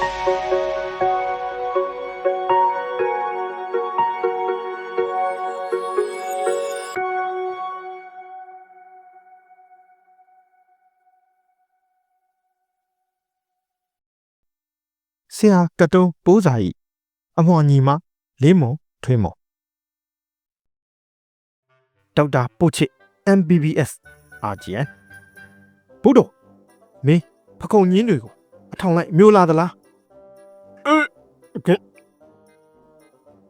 ဆရာကတုံးပိုးစာဤအမွန်ညီမလေးမုံထွေးမုံဒေါက်တာပိုချစ် MBBS RGN ဘုဒ္ဓမင်းဖကုံညင်းတွေကိုအထောင်လိုက်မျိုးလာသလားအဲကဲ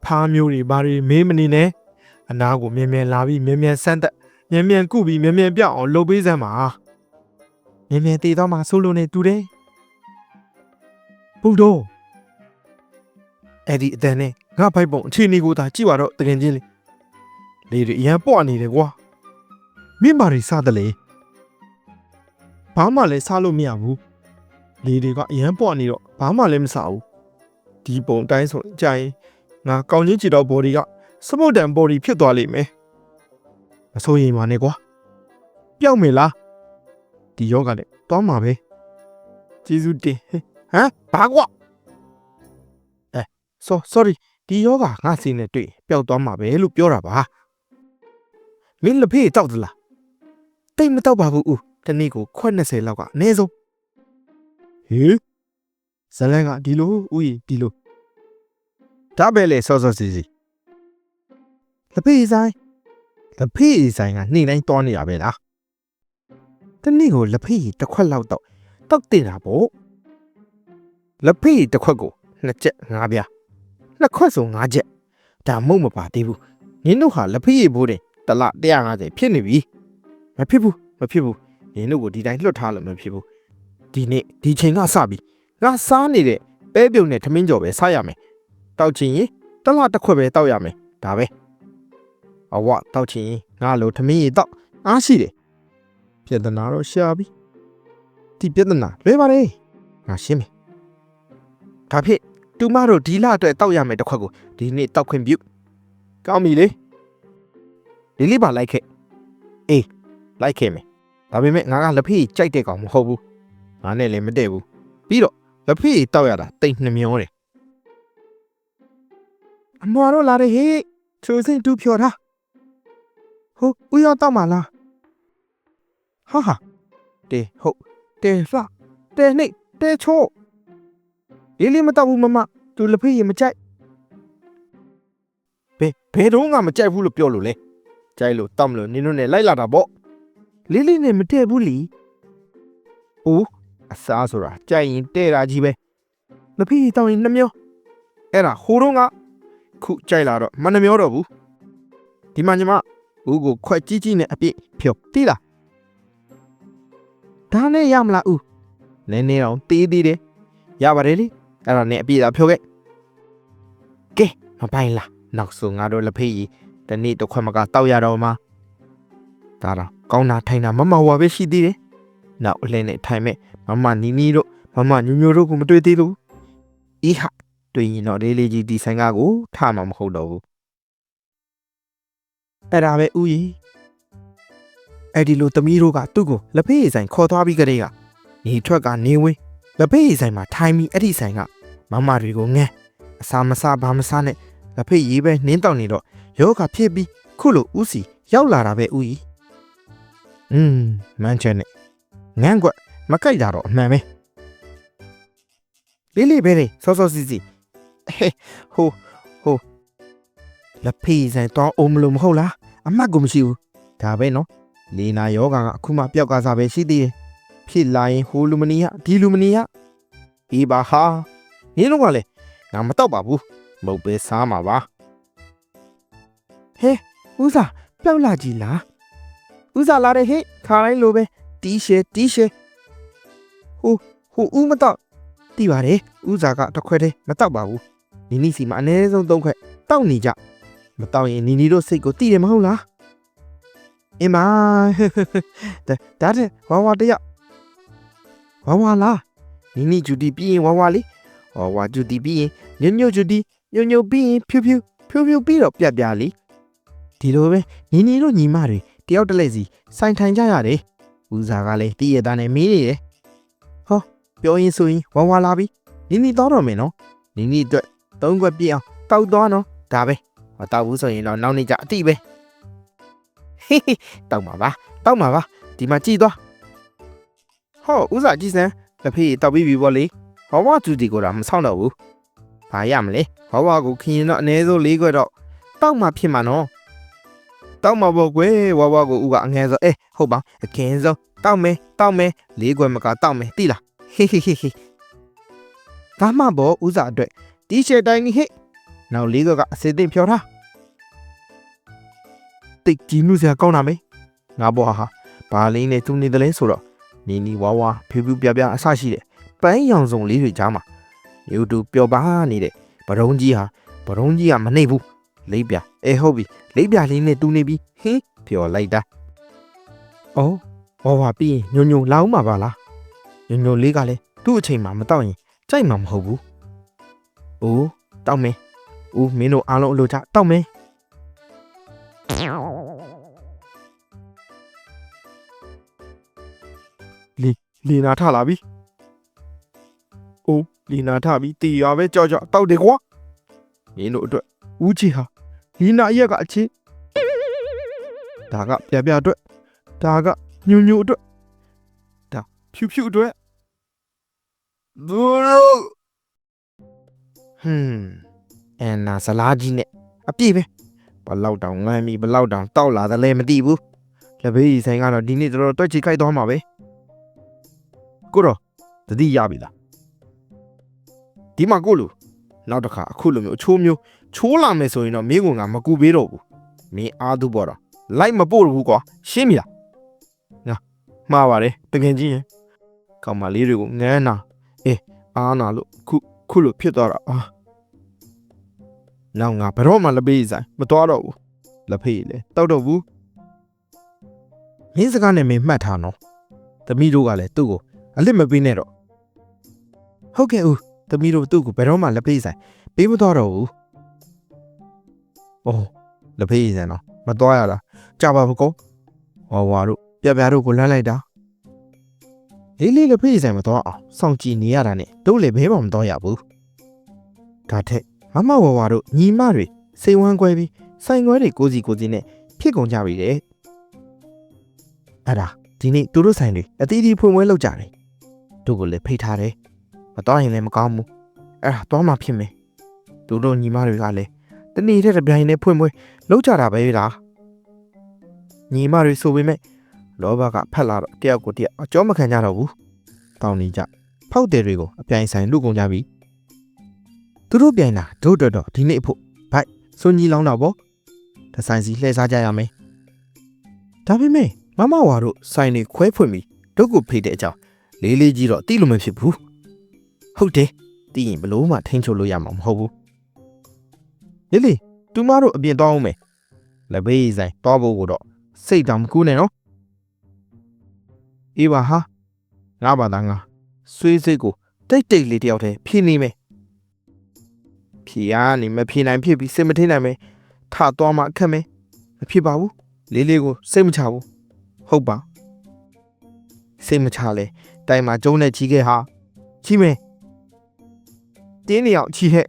ဖားမျိုးတွေဘာတွေမေးမနေနဲ့အနာကိုမြင်မြန်လာပြီးမြင်မြန်ဆန်းသက်မြင်မြန်ကုပြီးမြင်မြန်ပြအောင်လှုပ်ပေးစမ်းပါမြင်မြန်တည်တော့မှဆိုးလို့နေတူတယ်ဘုဒ္ဓအဲ့ဒီအတန်နဲ့ငါဖိုက်ပုံအခြေအနေကိုသာကြည့်ပါတော့တကယ်ချင်းလေလေတွေအရန်ပွားနေတယ်ကွာမင်းဘာတွေစားတယ်လေဘာမှလည်းစားလို့မရဘူးလေတွေကအရန်ပွားနေတော့ဘာမှလည်းမစားဘူး ဒီပုံတိုင်းဆိုကြရင်ငါကောင်းချင်းကြည့်တော့ body ကစမုတ်တန် body ဖြစ်သွားလိမ့်မယ်မစိုးရိမ်ပါနဲ့ကွာပျောက်မယ်လားဒီယောဂနဲ့သွားမှာပဲကျေးဇူးတင်ဟမ်ဘာကွာ so sorry ဒီယောဂငါစီနဲ့တွေ့ပျောက်သွားမှာပဲလို့ပြောတာပါမင်းလက်ဖေးတောက်သလားတိတ်မတောက်ပါဘူးဦးတနေ့ကိုခွက်20လောက်ကအနည်းဆုံးဟေး ဇလန်ကဒီလိုဦးကြီးဒီလိုဒါပဲလေစောစောစီစီလက်ဖေးဆိုင်လက်ဖေးဆိုင်ကနှိမ့်တိုင်းတောနေရပဲလားတနေ့ကိုလက်ဖေးတစ်ခွက်လောက်တော့တောက်တင်တာပေါ့လက်ဖေးတစ်ခွက်ကိုနှစ်ချက်ငါးပြားနှစ်ခွက်စုံ၅ချက်ဒါမုတ်မပါသေးဘူးနင်တို့ဟာလက်ဖက်ရည်ဘိုးတင်တစ်လ150ဖြစ်နေပြီမဖြစ်ဘူးမဖြစ်ဘူးနင်တို့ကိုဒီတိုင်းလွတ်ထားလို့မဖြစ်ဘူးဒီနေ့ဒီချိန်ကစပြီ ငါစားနေတဲ့ပဲပြုံနဲ့ထမင်းကြော်ပဲစားရမယ်တောက်ချင်ရင်တစ်လတစ်ခွက်ပဲတောက်ရမယ်ဒါပဲအဝတောက်ချင်ရင်ငါလိုထမင်းရည်တောက်အားရှိတယ်ပြဿနာတော့ရှာပြီဒီပြဿနာလွဲပါလေငါရှင်းမယ်ဒါဖြစ်တူမတို့ဒီလအတွက်တောက်ရမယ်တစ်ခွက်ကိုဒီနေ့တောက်ခွင့်ပြုကောင်းပြီလေဒီလေးပါလိုက်ခဲ့အေးလိုက်ခဲ့မယ်ဒါပေမဲ့ငါကလက်ဖေးကြိုက်တဲ့ကောင်မဟုတ်ဘူးငါနဲ့လည်းမတည့်ဘူးပြီးတော့ လက်ဖေးတောက်ရတာတိတ်နှမျောတယ်အမွာတော့လာတယ်ဟေးသူစင်တူဖြော်ထားဟိုဦးရောက်တော့မလားဟာဟာတေဟုတ်တေလှတေနှိတ်တေချိုးလေးလေးမတော့ဘူးမမသူလက်ဖေးရင်မကြိုက်ဘယ်ဘယ်တော့မှမကြိုက်ဘူးလို့ပြောလို့လဲကြိုက်လို့တောက်မလို့နင်တို့နဲ့လိုက်လာတာပေါ့လေးလေးနဲ့မတည့်ဘူးလीအိုး အစားဆိုတာကြိုက်ရင်တဲ့တာကြီးပဲလက်ဖေးတောင်းရင်နှမျောအဲ့ဒါဟိုတော့ကခုကြိုက်လာတော့မနှမျောတော့ဘူးဒီမှာညီမဦးကိုခွက်ကြီးကြီးနဲ့အပြည့်ဖြုတ်တီးလားဒါနဲ့ရမလားဦးနည်းနည်းတော့တီးသေးတယ်ရပါတယ်လေအဲ့ဒါနဲ့အပြည့်သာဖြုတ်ခဲ့ကဲမပိုင်လားနောက်ဆုံးငါတို့လက်ဖေးကြီးတနေ့တစ်ခွက်မကတောက်ရတော့မှာဒါတော့ကောင်းတာထိုင်တာမမဝါပဲရှိသေးတယ် နောက်အလင်းနဲ့ထိုင်မဲ့မမနီနီတို့မမညိုညိုတို့ကိုမတွေ့သေးလို့အေးဟာတွေ့ရင်တော့လေးလေးကြီးဒီဆိုင်ကားကိုထားမှာမဟုတ်တော့ဘူးအဲ့ဒါပဲဥယီအဲ့ဒီလိုသမီးတို့ကသူ့ကိုလက်ဖေးရည်ဆိုင်ခေါ်သွားပြီးကြတဲ့ကနေထွက်ကနေဝင်းလက်ဖက်ရည်ဆိုင်မှာထိုင်ပြီးအဲ့ဒီဆိုင်ကမမတွေကိုငန်းအစာမစားဘာမစားနဲ့လက်ဖက်ရည်ပဲနင်းတောက်နေတော့ယောဂဖြစ်ပြီးခုလိုဥစီရောက်လာတာပဲဥကြီးอืมမန်းချန်နဲ့ ငန်းကွက်မကြိုက်တာတော့အမှန်ပဲလေးလေးပဲလေစောစောစီစီဟေးဟိုဟိုလက်ဖက်ရည်ဆိုင်တော့အုံးမလို့မဟုတ်လားအမှတ်ကိုမရှိဘူးဒါပဲနော်လေနာယောဂကအခုမှပျောက်ကစားပဲရှိသေးတယ်ဖြစ်လာရင်ဟိုလူမနီယဒီလူမနီယအေးပါဟာနင်းတို့ကလည်းငါမတော့ပါဘူးမဟုတ်ပဲစားမှာပါဟဲဦးစာပျောက်လာကြည်လားဦးစာလာတဲ့ဟဲ့ခါတိုင်းလိုပဲ တီးရှယ်တီးရှယ်ဟိုဟိုဦးမတော့တီးပါတယ်ဦးစာကတစ်ခွက်တည်းမတော့ပါဘူးနီနီစီမှာအနည်းဆုံး၃ခွက်တောက်နေကြမတော့ရင်နီနီတို့စိတ်ကိုတီးတယ်မဟုတ်လားအင်းမဒါဒါတဲ့ဝါဝါတရဝါဝါလားနီနီဂျူဒီပြီးရင်ဝါဝါလေးဝါဝါဂျူဒီပြီးရင်ညွတ်ညွတ်ဂျူဒီညွတ်ညွတ်ပြီးရင်ဖြူဖြူဖြူဖြူပြီးတော့ပြက်ပြလေးဒီလိုပဲနီနီတို့ညီမတွေတယောက်တစ်လက်စီစိုင်ထိုင်ကြရတယ် ဦးစားကလည်းတည့်ရတာနဲ့မေးနေတယ်ဟောပြောရင်ဆိုရင်ဝါဝါလာပြီနီနီတောက်တော့မယ်နော်နီနီအတွက်သုံးခွက်ပြည့်အောင်တောက်သွားနော်ဒါပဲမတောက်ဘူးဆိုရင်တော့နောက်နေ့ကျအတိပဲဟေးဟေးတောက်မှာပါတောက်မှာပါဒီမှာကြည်သွားဟောဥစားကြည့်စမ်းလက်ဖေးတောက်ပြီးပြီပေါ့လေဟောဝါသူဒီကိုတော့မဆောင်တော့ဘူးဘာရမလဲဟောဝါကိုခရင်တော့အနည်းဆုံး၄ခွက်တော့တောက်မှာဖြစ်မှာနော် တောက်မှာပေါ့ကွယ်ဝါဝါကိုဥကအငယ်ဆုံးအေးဟုတ်ပါအခင်းဆုံးတောက်မယ်တောက်မယ်၄ခွက်မကတောက်မယ်တိလားဟေးဟေးဟေးဟေးဒါမှပေါ့ဥစားအတွက်တီရှယ်တိုင်းကြီးဟေ့နောက်၄ခွက်ကအစစ်အသင့်ဖြောထားတိတ်ကြီးမှုစရာကောင်းတာမေငါဘောဟာဘာလေးနဲ့သူနေတယ်လဲဆိုတော့နီနီဝါဝါဖြူဖြူပြပြအဆရှိတဲ့ပန်းရောင်စုံလေးတွေကြားမှာယူတူပျော်ပါနေတဲ့ဗရုံးကြီးဟာဗရုံးကြီးကမနှိပ်ဘူး လိပ်ပြအဲဟုတ်ပြီလိပ်ပြလေးနဲ့တူနေပြီဟင်းပျော်လိုက်တာအော်ဝါဝါပြီးရင်ညုံညုံလာဦးမှာပါလားညုံညုံလေးကလည်းသူ့အချိန်မှမတော့ရင်ကြိုက်မှာမဟုတ်ဘူးအိုးတောက်မယ်ဦးမင်းတို့အားလုံးအလိုချတောက်မယ်လီလီနာထလာပြီအိုးလီနာထပြီတီရွာပဲကြောက်ကြောက်တောက်တယ်ကွာမင်းတို့အတွက်ဦးချီဟာ လီနာရက်ကအချင်းဒါကပြပြအတွက်ဒါကညူညူအတွက်ဒါဖြူဖြူအတွက်ဒူရိုဟွန်းအန်နာဇလားကြီးနဲ့အပြည့်ပဲဘလောက်တောင်ငမ်းပြီဘလောက်တောင်တောက်လာသလဲမသိဘူးလက်ဘေးကြီးဆိုင်ကတော့ဒီနေ့တော်တော်တွက်ချီခိုက်သွားမှာပဲကိုတော့တတိရပြီလားဒီမှာကိုလူနောက်တစ်ခါအခုလိုမျိုးအချိုးမျိုး ချိုးလာမယ်ဆိုရင်တော့မင်းကငါမကူပေးတော့ဘူးမင်းအားသူပေါ်တော့လိုက်မပို့ဘူးကွာရှင်းပြီလားငါမှားပါတယ်တကယ်ကြီးရင်ကောင်မလေးတွေကိုငန်းနာအေးအားနာလို့ခုခုလိုဖြစ်သွားတာအာနောက်ငါဘယ်တော့မှလက်ပေးဆိုင်မတော်တော့ဘူးလက်ဖေးလေတောက်တော့ဘူးမင်းစကားနဲ့မင်းမှတ်ထားနော်သမီးတို့ကလည်းသူ့ကိုအလစ်မပေးနဲ့တော့ဟုတ်ကဲ့ဦးသမီးတို့သူ့ကိုဘယ်တော့မှလက်ပေးဆိုင်ပေးမတော်တော့ဘူး အိုးလက်ဖေးဆိုင်နော်မတော်ရလားကြပါဘူးကောဝါဝါတို့ပြပြတို့ကိုလမ်းလိုက်တာလေးလေးလက်ဖေးဆိုင်မတော်အောင်စောင့်ကြည့်နေရတာနဲ့တို့လည်းဘဲမှမတော်ရဘူးဒါထက်မမဝါဝါတို့ညီမတွေစိတ်ဝမ်းကွဲပြီးဆိုင်ခွဲတွေကိုစီကိုစီနဲ့ဖြစ်ကုန်ကြပြီတဲ့အဲ့ဒါဒီနေ့သူတို့ဆိုင်တွေအတီးတီးဖွင့်ပွဲလုပ်ကြတယ်တို့ကိုလည်းဖိတ်ထားတယ်မတော်ရင်လည်းမကောင်းဘူးအဲ့ဒါတော့မှဖြစ်မယ်သူတို့ညီမတွေကလည်း တနေ့တည်းတစ်ပြိုင်နဲ့ဖွင့်ပွဲလုပ်ကြတာပဲလားညီမတွေဆိုပေမဲ့လောဘကဖက်လာတော့တယောက်ကိုတယောက်အကြောမခံကြတော့ဘူးတောင်းနေကြဖောက်တယ်တွေကိုအပြိုင်ဆိုင်လူကုန်ကြပြီသူတို့ပြိုင်တာတို့တော်တော်ဒီနေ့အဖို့ဘိုက်စွန်ကြီးလောင်းတော့ဗောတဆိုင်စီလှည့်စားကြရမယ်ဒါပေမဲ့မမဝါတို့ဆိုင်တွေခွဲဖွင့်ပြီးတို့ကိုဖိတ်တဲ့အကြောင်းလေးလေးကြီးတော့တိလို့မဖြစ်ဘူးဟုတ်တယ်တီးရင်ဘလို့မှထိန်းချုပ်လို့ရမှာမဟုတ်ဘူး လေးလေးသူမတို့အပြင်သွားအောင်မယ်လက်ဘေးဆိုင်သွားဖို့ကိုတော့စိတ်တောင်မကူးနဲ့နော်အေးပါဟာငါပါသားငါဆွေးစိတ်ကိုတိတ်တိတ်လေးတယောက်တည်းဖြင်းနေမယ်ဖြီကနေမဖြင်းနိုင်ဖြစ်ပြီးစိတ်မထင်းနိုင်မယ်ထသွားမှအခက်မယ်မဖြစ်ပါဘူးလေးလေးကိုစိတ်မချဘူးဟုတ်ပါစိတ်မချလဲတိုင်မှာကျုံးနဲ့ချီခဲ့ဟာချီမယ်တင်းနေအောင်ချီဟဲ့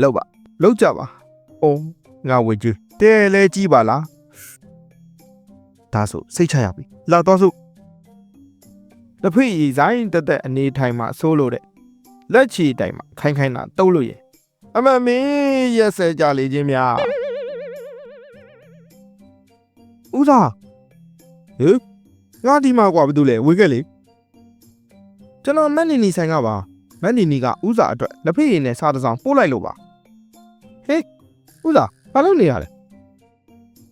လောက်ပါ လောက်ကြပါအိုးငါဝေကြီးတဲလဲကြီးပါလားဒါဆိုစိတ်ချရပြီလာတော့စို့တဖိရီဆိုင်တက်တက်အနေထိုင်မှာဆိုးလို့တဲ့လက်ချီတိုင်မှာခိုင်းခိုင်းတာတုတ်လို့ရအမမင်းရက်စဲကြလေချင်းများဦးစားဟေးငါဒီမှာကွာဘာတူလဲဝေးခဲ့လေကျွန်တော်မက်နီနီဆိုင်ကပါမက်နီနီကဦးစားအတွက်လက်ဖိရီနဲ့စားတစ်စောင်းပို့လိုက်လို့ပါ ဟေးဦးစားဘာလုပ်နေရလဲ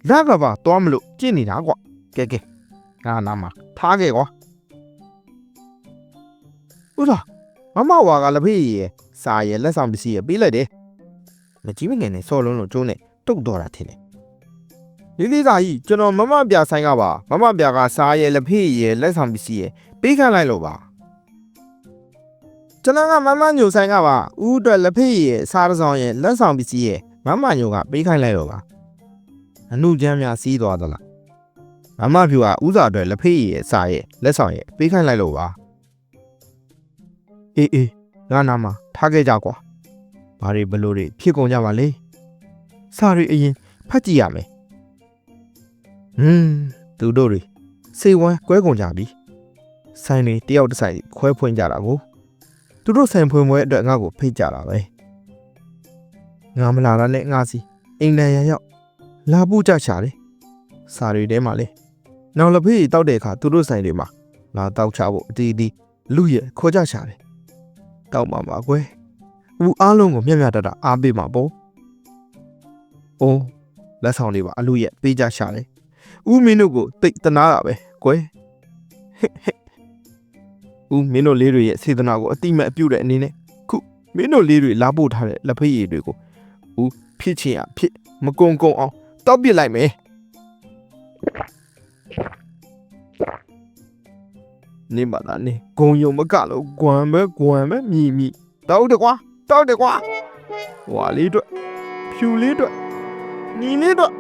လက်ကပါသွားမလို့ကြည့်နေတာကွာကဲကဲငါနာမှာထားခဲ့ကွာဦးသားမမဝါကလက်ဖေးရယ်စာရယ်လက်ဆောင်ပစ္စည်းရယ်ပေးလိုက်တယ်မကြီးမငယ်နဲ့ဆော့လုံးလုံးကျိုးနဲ့တုတ်တော့တာထင်တယ်လေးလေးသားကြီးကျွန်တော်မမပြဆိုင်ကပါမမပြကစာရယ်လက်ဖေးရယ်လက်ဆောင်ပစ္စည်းရယ်ပေးခန့်လိုက်လို့ပါ ကျွန်တော်ကမမညိုဆိုင်ကပါဦးအတွက်လက်ဖေးရယ်စားတစ်ဆောင်ရယ်လက်ဆောင်ပစ္စည်းရယ်မမညိုကပေးခိုင်းလိုက်တော့ပါအနုချမ်းများစီးသွားသလားမမဖြူကဥစားအတွက်လက်ဖေးရည်ရဲ့စာရဲ့လက်ဆောင်ရဲ့ပေးခိုင်းလိုက်လို့ပါအေးအေးငါနာမှာထားခဲ့ကြကွာဘာတွေဘလို့တွေဖြစ်ကုန်ကြပါလေစာရီအရင်ဖတ်ကြည့်ရမယ်ဟွန်းသူတို့တွေစိတ်ဝမ်းကွဲကုန်ကြပြီဆိုင်တွေတယောက်တစ်ဆိုင်ခွဲဖွင့်ကြတာကို သူတို့ဆိုင်ဖွင့်ပွဲအတွက်ငါ့ကိုဖိတ်ကြတာပဲငါမလာတာနဲ့ငါစီအင်္ဂလန်ရရောက်လာပူကြချတယ်စာရီထဲမှာလေနောက်လက်ဖေးတောက်တဲ့အခါသူတို့ဆိုင်တွေမှာလာတောက်ချဖို့အတီးအတီးလူရဲ့ခေါ်ကြချတယ်တောက်ပါပါကွယ်ဦးအားလုံးကိုမျက်မျက်တတအားပေးမှာပေါ့အိုးလက်ဆောင်တွေပါအလူရဲ့ပေးကြချတယ်ဦးမင်းတို့ကိုတိတ်တနာတာပဲကွယ် ဦးမင်းတို့လေးတွေရဲ့စေတနာကိုအတိမတ်အပြုတ်တဲ့အနေနဲ့ခုမင်းတို့လေးတွေလာပို့ထားတဲ့လက်ဖေးရည်တွေကိုဦးဖြစ်ချင်ရဖြစ်မကုံကုံအောင်တောက်ပစ်လိုက်မယ်နေပါလားနေဂုံယုံမကလို့ဂွမ်ပဲဂွမ်ပဲမြည်မြည်တောက်တယ်ကွာတောက်တယ်ကွာဟွာလေးအတွက်ဖြူလေးအတွက်ညီလေးအတွက်